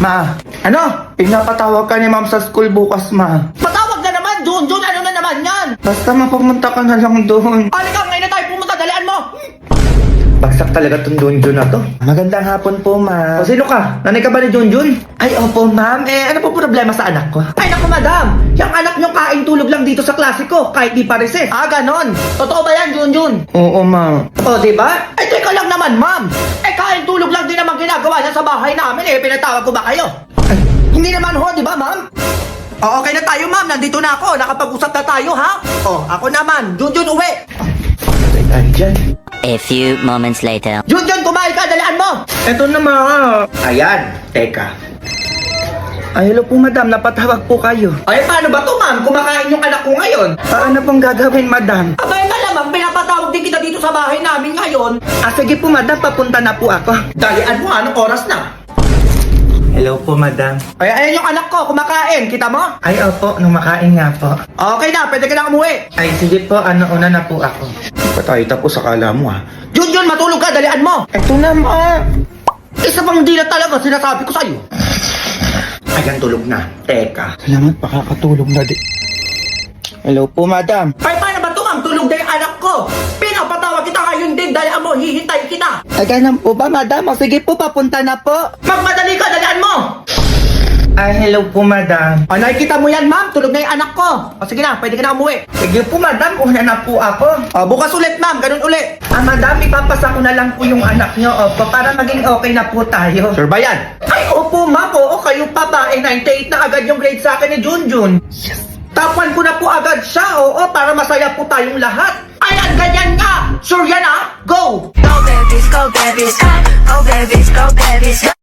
Ma, ano? Pinapatawag ka ni ma'am sa school bukas, ma. Patawag na naman, Jun! Jun, ano na naman yan? Basta mapumunta ka na lang doon. Halika, ngayon na tayo pumunta, dalian mo! Bagsak talaga tong Junjun na to. Magandang hapon po, ma'am. O, sino ka? Nanay ka ba ni Junjun? Ay, opo, ma'am. Eh, ano po problema sa anak ko? Ay naku, madam! Yung anak nyo kain tulog lang dito sa klase ko, kahit di pa recess. Ah, ganon. Totoo ba yan, Jun Jun? Oo, ma'am. O, di ba? Lang naman, ma'am. Eh, kain tulog lang din naman ginagawa niya sa bahay namin eh. Pinatawag ko ba kayo? Ay, Hindi naman ho, di ba, ma'am? O, okay na tayo, ma'am. Nandito na ako. Nakapag-usap na tayo, ha? O, ako naman. Jun Jun, uwi. ay. A few moments later. Jun Jun, kumain ka. Dalian mo. Eto na, ma. Ayan, teka. Ay, hello po, madam. Napatawag po kayo. Ay, paano ba to, ma'am? Kumakain yung anak ko ngayon. Ah, ano pong gagawin, madam? Abay, malamang pinapatawag din kita dito sa bahay namin ngayon. Ah, sige po, madam. Papunta na po ako. Dalian mo, anong oras na? Hello po, madam. Ay, ayan yung anak ko, kumakain. Kita mo? Ay, opo. Nung makain nga po. Okay na, pwede ka na umuwi. Ay, sige po. Ano, una na po ako. Patay tapos sa kala mo, ha? Jun Jun, matulog ka, dalian mo. Eto na, ma. Isa pang di na talaga, sinasabi ko sa'yo. Ayan, tulog na. Teka. Salamat, pakakatulog na di. Hello po, madam. Ay, paano ba to, ma'am? Tulog na yung anak Pinapatawag kita ngayon din, dalian mo, hihintay kita. Ay, ganun po ba, madam? O, sige po, papunta na po. Magmadali ka, dalian mo. Ay, hello po, madam. O, nakikita mo yan, ma'am? Tulog na yung anak ko. O, sige na, pwede ka na umuwi. Sige po, madam. Una na po ako. O, bukas ulit, ma'am. Ganun ulit. Ah, madam, ipapasa ko na lang po yung anak nyo, opo, para maging okay na po tayo. Sure ba yan? Ay, opo, ma'am. Oo, kayong babae. 98 na agad yung grade sa akin ni Junjun. Yes. Tapan ko na po agad siya, oo, para masaya po tayong lahat. Ayan, ganyan nga! Surya na! Ah. Go! Go babies, go babies, go! Go babies, go babies!